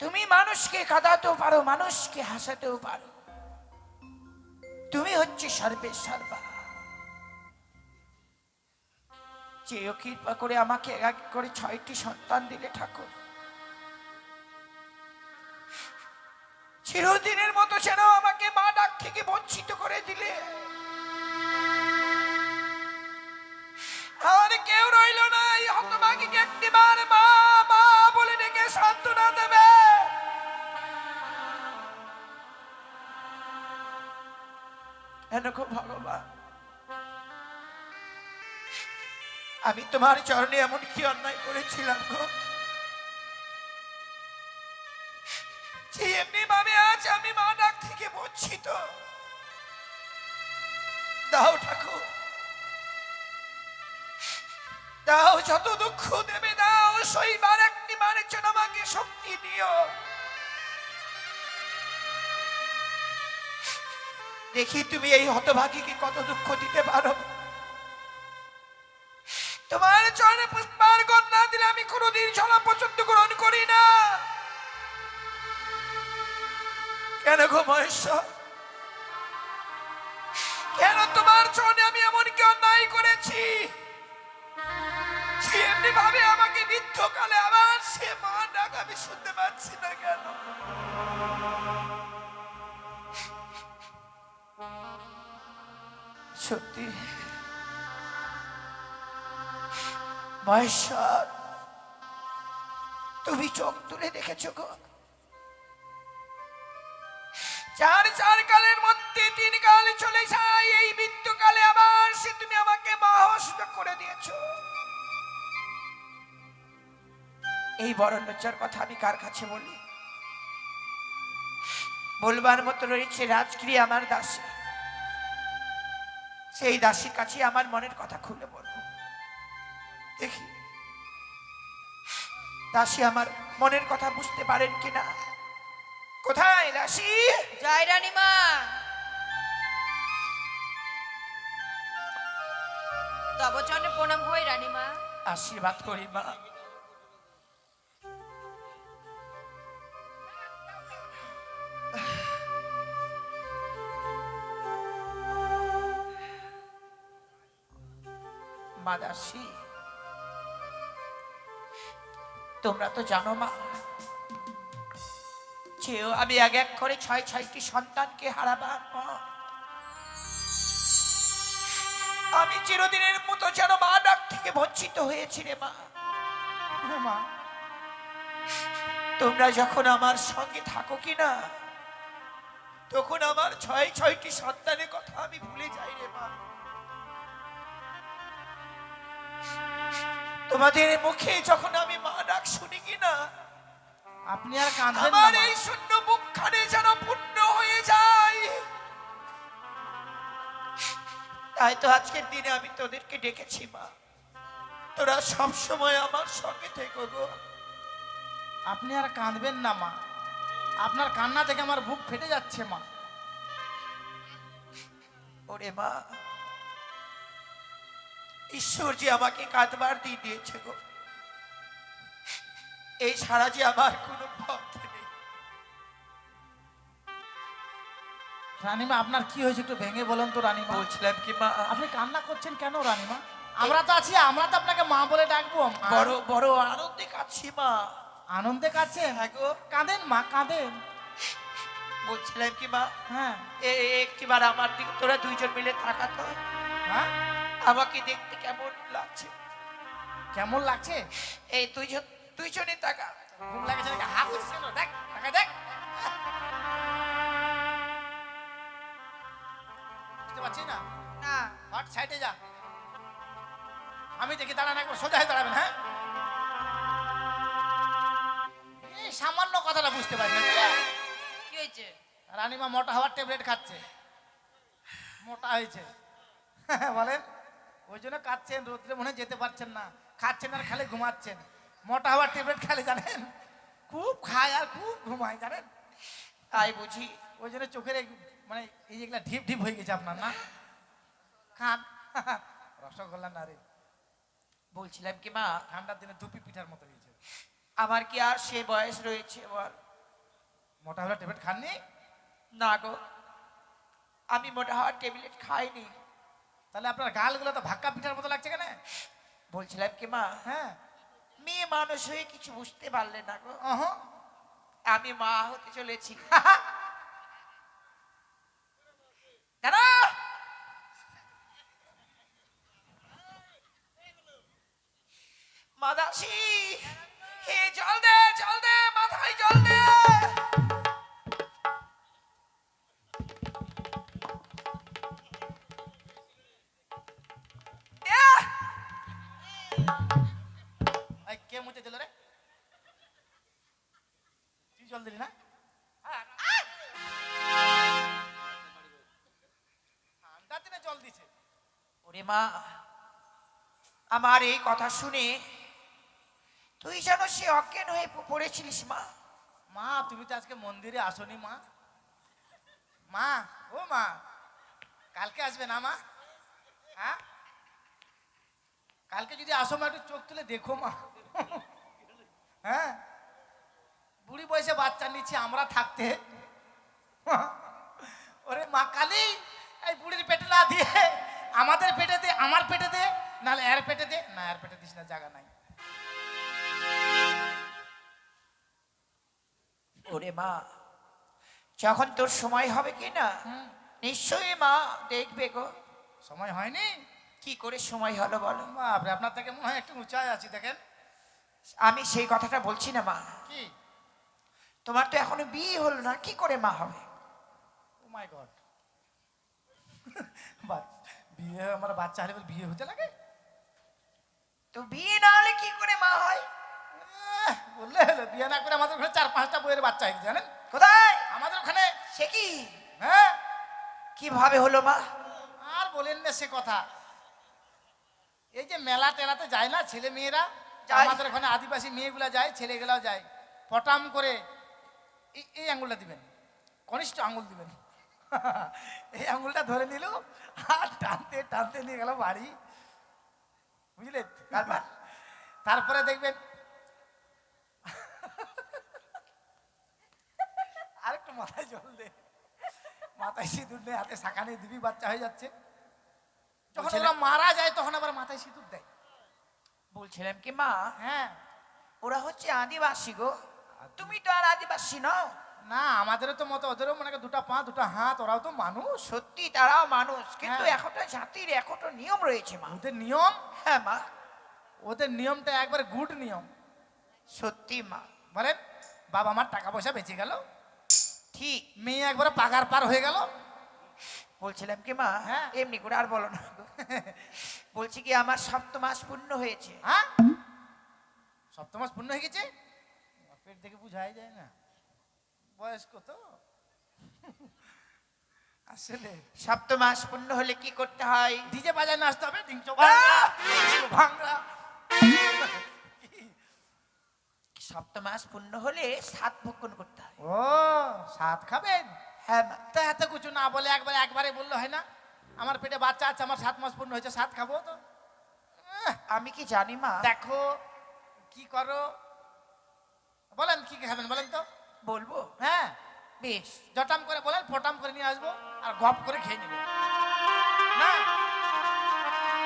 তুমি মানুষকে কাঁদাতেও পারো, মানুষকে হাসাতেও পারো। তুমি হচ্ছে সর্বের সর্বা। যে কৃপা করে আমাকে এক করে ছয়টি সন্তান দিলে ঠাকুর। চিরদিনের মতো যেন আমাকে মা ডাক থেকে বঞ্চিত করে দিলে। আর কেউ রইল না, এই হতভাগীকে একটিবার মা মা বলে ডেকে সান্ত্বনা দেবে। এনেকো ভগবান। আমি তোমার চরণে এমন কি অন্যায় করেছিলাম গো। যে এমনি ভাবে আজ আমি মা ডাক থেকে বঞ্চিত। দাও ঠাকুর। দাও যত দুঃখ দেবে, দাও, সইবার একটি বারের জন্য আমাকে শক্তি দিও। দেখি তুমি এই হতভাগীকে কত দুঃখ দিতে পারো? তোমার চরণে পুষ্পার্ঘ না দিলে আমি কোনোদিন জলা পর্যন্ত গ্রহণ করি না। কেন গো মহেশ্বর? কেন তোমার চরণে আমি এমন কি অন্যায় করেছি? এমনি ভাবে আমাকে মৃত্যুকালে আবার সে মা ডাক আমি শুনতে পাচ্ছি না কেন? সত্যি। মহেশ্বর তুমি চোখ তুলে দেখেছ গো। চার চার কালের মধ্যে তিন কাল চলে যায়। এই মৃত্যুকালে আবার সে তুমি আমাকে মহাসুযোগ করে দিয়েছ। এই বড় লজ্জার কথা আমি কার কাছে বলি? বলবার মতো রয়েছে রাজগিরি আমার দাসী। সেই দাসীর কাছে আমার মনের কথা খুলে বলব। দেখি দাসী আমার মনের কথা বুঝতে পারেন কিনা? কোথায় দাসী? জয় রানীমা। তব চরণে প্রণাম হই রানীমা। আশীর্বাদ করি মা। মা দাসী তোমরা তো জানো মা, যেও আমি এক এক করে ছয় ছয়টি সন্তানকে হারাবার আমি চিরদিনের মতো যেন মা ডাক থেকে বঞ্চিত হয়েছি রে মা। মা, তোমরা যখন আমার সঙ্গে থাকো কি না, তখন আমার ছয় ছয়টি সন্তানের কথা আমি ভুলে যাই রে মা। তোমাদের মুখে যখন আমি মা ডাক শুনি কিনা আপনি আর কাঁদবেন না আমার। এই শূন্য মুখখানে যেন পূর্ণ হয়ে যায়। তাই তো আজকের দিনে আমি তোদেরকে ডেকেছি মা। তোরা সব সময় আমার সঙ্গে থেকো গো। আপনি আর কাঁদবেন না মা। আপনার কান্না থেকে আমার বুক ফেটে যাচ্ছে মা। ওরে মা ঈশ্বর যে আমাকে কাঁদবার দিয়ে দিয়েছে গো এই ছাড়া যে আমার কোনো পথ নেই। রানীমা আপনার কি হয়েছে একটু ভেঙে বলেন তো রানীমা। বলছিলাম কি মা? আপনি কান্না করছেন কেন রানীমা? আমরা তো আছি আমরা তো আপনাকে মা বলে ডাকবো। বড় বড় আনন্দে কাছি মা। আনন্দে কাছেন হ্যাঁ গো। কাঁদেন মা কাঁদেন। বলছিলাম কি মা? হ্যাঁ। একটিবার আমার দিকে তোরা দুইজন মিলে তাকাতো হ্যাঁ? আমাকে দেখতে কেমন লাগছে? কেমন লাগছে? এই তুই দুইজনে তাকা। ঘুম লাগেছে হাত করছিস কেন? দেখ টাকা দেখ। বুঝতে পারছিস না? না। হট সাইডে যা। আমি দেখি দাঁড়ান একবার সোজা হয়ে দাঁড়াবেন হ্যাঁ? এই সামান্য কথাটা বুঝতে পারি না? কি হয়েছে? রানীমা মোটা হওয়ার ট্যাবলেট খাচ্ছে। মোটা হয়েছে। বলেন। ওই জন্য কাঁদছেন রোদ্রে মনে যেতে পারছেন না। খাচ্ছেন আর খালি ঘুমাচ্ছেন। মোটা হওয়ার ট্যাবলেট খালি জানেন? খুব খায় আর খুব ঘুমায় জানেন? তাই বুঝি। ওই জন্য চোখের মানে এই যেগুলা ঢিপ ঢিপ হয়ে গেছে আপনার না? খান। রসগোল্লা না রে। বলছিলাম কি মা? ঠান্ডার দিনে দুপি পিঠার মতো হয়েছে। আমার কি আর সে বয়স রয়েছে বল মোটা হওয়ার ট্যাবলেট খাননি? না গো। আমি মোটা হওয়ার ট্যাবলেট খাইনি। তাহলে আপনার গালগুলো তো ভাক্কা পিঠার মতো লাগছে কেন? বলছিলাম কি মা হ্যাঁ মেয়ে মানুষ হয়ে কিছু বুঝতে পারলে না গো। অহ আমি মা হতে চলেছি। দাদা মাদাসি হে জল দে জল দে মাথায় জল দে। কে দিল রে। তুই জল দিলি না? ঠান্ডা দিনে জল দিছে। ওরে মা আমার এই কথা শুনে তুই যেন সে অজ্ঞান হয়ে পড়েছিলিস মা। মা তুমি তো আজকে মন্দিরে আসনি মা। মা ও মা কালকে আসবে না মা? হ্যাঁ? কালকে যদি আসো মা একটু চোখ তুলে দেখো মা। হ্যাঁ? বুড়ি বয়সে বাচ্চা নিচ্ছি আমরা থাকতে। ওরে মা কালী এই বুড়ির পেটে না দিয়ে আমাদের পেটে দে আমার পেটে দে নাহলে এর পেটে দে। না এর পেটে দিস না জায়গা নাই। ওরে মা যখন তোর সময় হবে কি না নিশ্চয়ই মা দেখবে গো। সময় হয়নি? কি করে সময় হলো বলো? বাপরে আপনার থেকে মনে হয় একটু উঁচায় আছি দেখেন। আমি সেই কথাটা বলছি না মা। কি? তোমার তো এখনও বিয়ে হলো না কি করে মা হবে? ও মাই গড বিয়ে আমার বাচ্চা হলে বিয়ে হতে লাগে? তো বিয়ে না হলে কি করে মা হয়? বললে হলো বিয়ে না করে আমাদের ওখানে চার পাঁচটা বইয়ের বাচ্চা হয়েছে জানেন? কোথায়? আমাদের ওখানে। সে কি? হ্যাঁ। কীভাবে হলো মা? আর বলেন না সে কথা। এই যে মেলা টেলাতে যায় না ছেলে মেয়েরা। আমাদের ওখানে আদিবাসী মেয়েগুলা যায় ছেলেগুলাও যায় পটাম করে এই আঙুলটা দিবেন কনিষ্ঠ আঙুল দিবেন। এই আঙুলটা ধরে নিল আর টানতে টানতে নিয়ে গেল বাড়ি। বুঝলেন? তারপর? তারপরে দেখবেন আরেকটু মাথায় জল দে। মাথায় সিঁদুর নেই হাতে শাখা নেই দিবি বাচ্চা হয়ে যাচ্ছে। যখন ওরা মারা যায় তখন আবার মাথায় সিঁদুর দেয়। বলছিলাম কি মা হ্যাঁ। ওরা হচ্ছে আদিবাসী গো। তুমি তো আর আদিবাসী নও। না আমাদেরও তো মতো ওদেরও মনে দুটা পা দুটা হাত ওরাও তো মানুষ। সত্যি তারাও মানুষ কিন্তু হ্যাঁ। এখনটা জাতির এখনটা নিয়ম রয়েছে মা। ওদের নিয়ম? হ্যাঁ মা। ওদের নিয়মটা একবার গুড নিয়ম। সত্যি মা। বলেন বাবা আমার টাকা পয়সা বেঁচে গেল। ঠিক। মেয়ে একবারে পাগার পার হয়ে গেল। বলছিলাম কি মা হ্যাঁ। এমনি করে আর বলো না। বলছি কি আমার সপ্ত মাস পূর্ণ হয়েছে। হ্যাঁ? সপ্তমাস পূর্ণ হয়ে গেছে? পেট দেখে বুঝাই যায় না। বয়স্ক তো আসলে সপ্ত মাস পূর্ণ হলে কি করতে হয়? ডিজে বাজায় নাচতে হবে ডিংচো সপ্ত মাস পূর্ণ হলে সাত ভক্ষণ করতে হয়। ও সাত খাবেন? তা এত কিছু না বলে একবার একবারে বলল হয় না? আমার পেটে বাচ্চা আছে আমার সাত মাস পূর্ণ হয়েছে সাত খাব তো। আমি কি জানি মা। দেখো কি করো? বলেন কি খাবেন বলেন তো? বলব? হ্যাঁ। বেশ। জটাম করে বলেন ফটাম করে নিয়ে আসব আর গপ করে খেয়ে নেবে। না?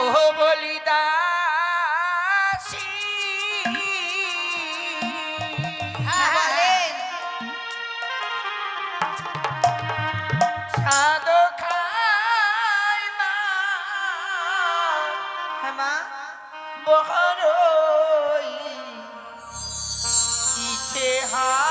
ও বলিদাসী। সাধু হ্যাঁ মা বহরই ইচ্ছে হা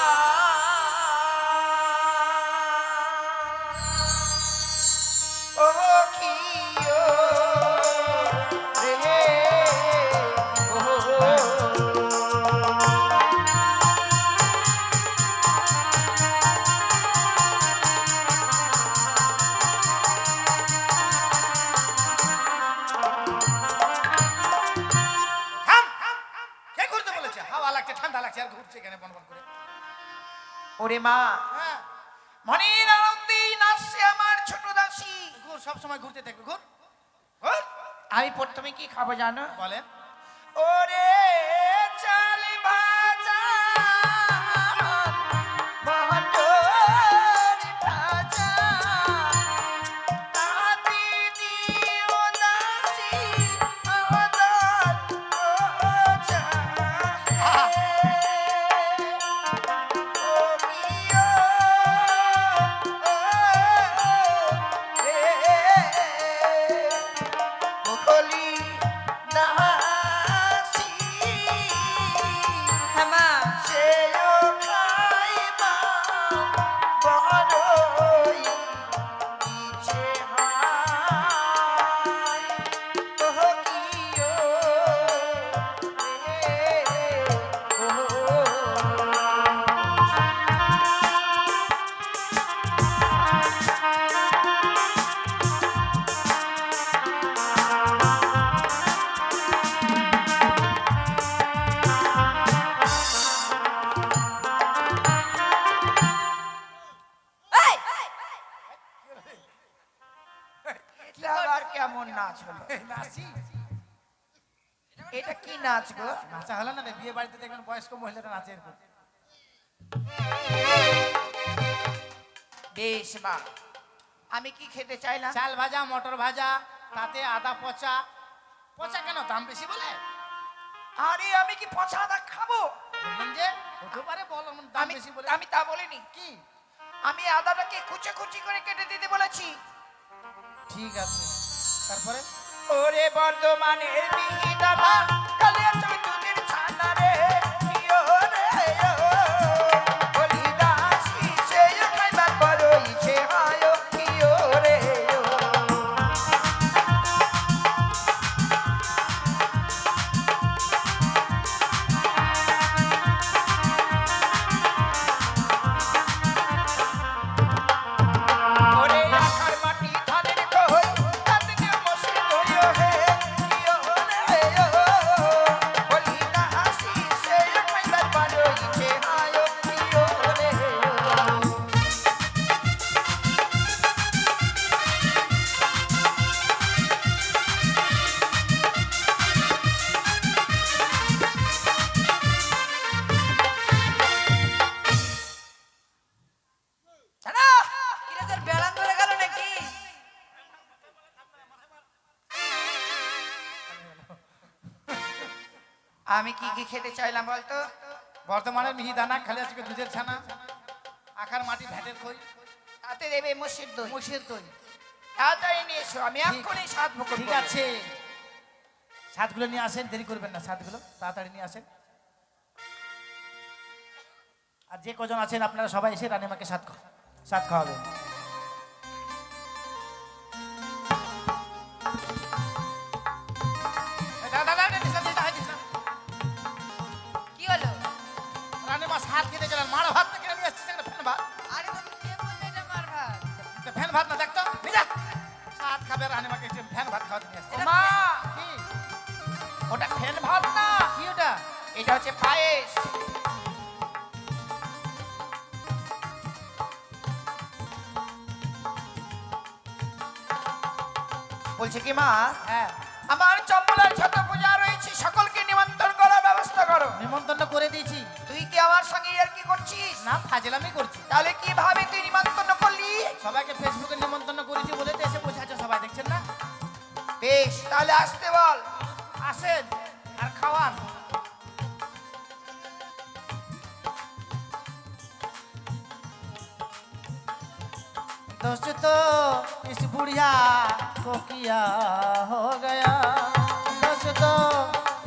ওরে মা। হ্যাঁ। মনের আনন্দে নাচছে আমার ছোট দাসী। ঘুর সব সময় ঘুরতে থাকবে ঘুর। ঘুর। আমি প্রথমে কি খাব জানো? বলেন। ওরে এটা কি নাচ গো? নাচা হলো না বিয়ে বাড়িতে দেখবেন বয়স্ক মহিলারা নাচে এরকম। বেশ মা আমি কি খেতে চাইলাম? চাল ভাজা মটর ভাজা তাতে আদা পচা। পচা কেন দাম বেশি বলে? আরে আমি কি পচা আদা খাব? যে হতে পারে বল দাম বেশি বলে। আমি তা বলিনি। কি? আমি আদাটাকে কুচি কুচি করে কেটে দিতে বলেছি। ঠিক আছে। তারপরে? ওরে বর্ধমানের মিহিদানা কালিয়া আমি কি কি খেতে চাইলাম বলতো? বর্তমানে মিহি দানা খালি আজকে দুধের ছানা আখার মাটি ভ্যাটের খই। তাতে দেবে মসির দই। মুসের দই। তাড়াতাড়ি নিয়ে এসো আমি এক্ষুনি সাত মুখ ঠিক আছে। সাতগুলো নিয়ে আসেন দেরি করবেন না সাতগুলো তাড়াতাড়ি নিয়ে আসেন। আর যে কজন আছেন আপনারা সবাই এসে রানিমাকে সাত খা- সাত খাওয়াবেন। সাত খেতে গেলেন মারা ভাত থেকে নিয়ে আসছে সেখানে ফ্যান ভাত। আরে তুমি কে বললে এটা মার ভাত তো ফ্যান ভাত না দেখতো সাত খাবে রানিমাকে একটু ফ্যান ভাত খাওয়াতে নিয়ে আসছে। মা। কি? ওটা ফেন ভাত না। কি ওটা? এটা হচ্ছে পায়েস। বলছে কি মা? হ্যাঁ। আমার চম্বলের ছোট পূজা রয়েছে সকলকে নিমন্ত্রণ করার ব্যবস্থা করো। নিমন্ত্রণ করে দিয়েছি। কি আমার সঙ্গে আর কি করছিস না ফাজলামি করছি তাহলে কিভাবে তুই নিমন্ত্রণ করলি সবাইকে ফেসবুকে নিমন্ত্রণ করেছি বলে তো এসে বসে আছে সবাই দেখছেন না বেশ তাহলে আসতে বল আসেন আর খাওয়ান दोस्त तो इस बुढ़िया को किया हो गया दोस्त तो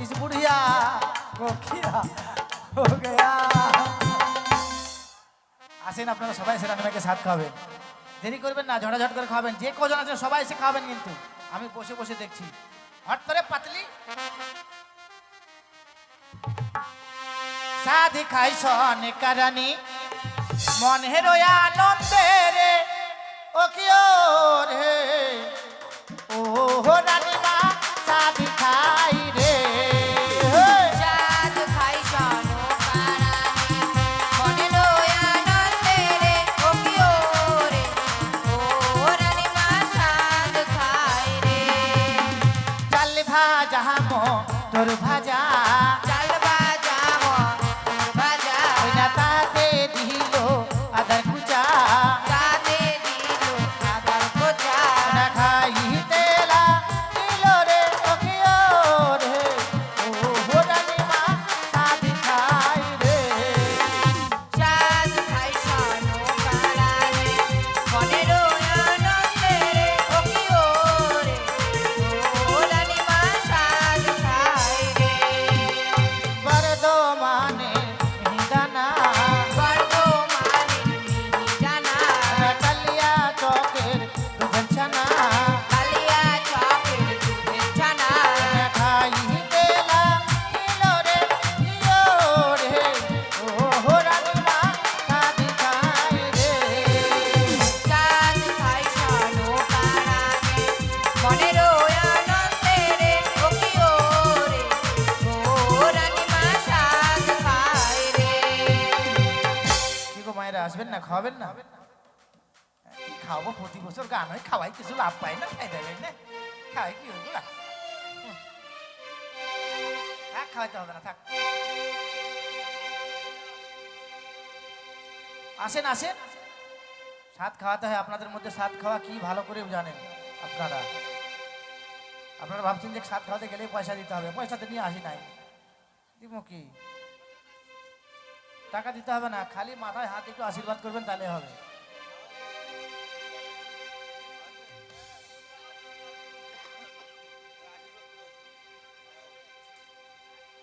इस बुढ़िया को किया हो गया আসেন আপনারা সবাই এসে রান্নাকে সাথ খাবেন দেরি করবেন না ঝড়াঝট করে খাবেন যে কজন আছেন সবাই এসে খাবেন কিন্তু আমি বসে বসে দেখছি হট করে পাতলি সাধি খাই সন কারণী মন হেরোয়া আনন্দে রে ও কি ও রে ও হো রানীমা খাওয়াবো প্রতি বছর গান হয় খাওয়াই কিছু লাভ পাই না খাই দেবেন না খাই কি হইব না থাক খাওয়াইতে হবে না থাক আসেন আসেন সাত খাওয়াতে হয়, আপনাদের মধ্যে সাত খাওয়া কি ভালো করে জানেন আপনারা? আপনারা ভাবছেন যে সাত খাওয়াতে গেলে পয়সা দিতে হবে, পয়সা তো নিয়ে আসি নাই। দিব কি? টাকা দিতে হবে না, খালি মাথায় হাত একটু আশীর্বাদ করবেন, তাহলে হবে।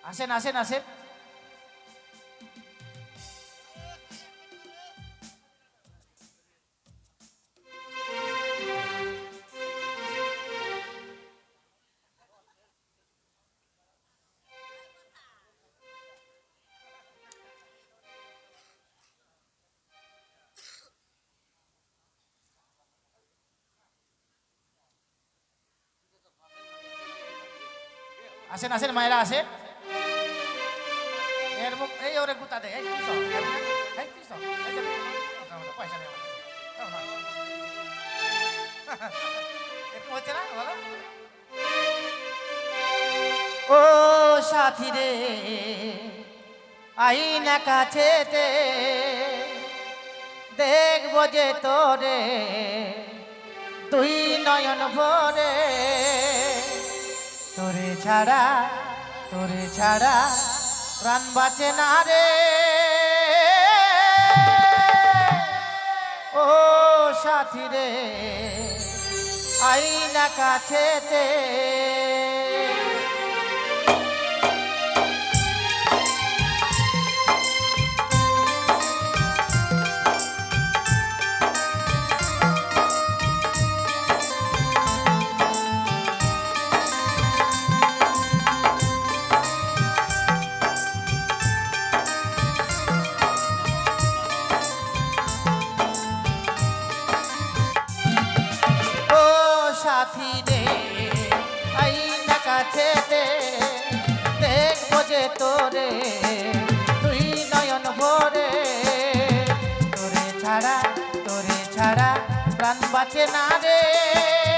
আসেন আসেন আসেন আসেন আসেন মায়েরা আসেন এর মুখ এই ওরে গুতা দে ও সাথী রে, আইনা কাছেতে দেখব যে তোরে তুই নয়ন ভরে। তোরে ছাড়া তোরে ছাড়া প্রাণ বাঁচে না রে। ও সাথী রে আইনা কাছেতে বাঁচে না রে।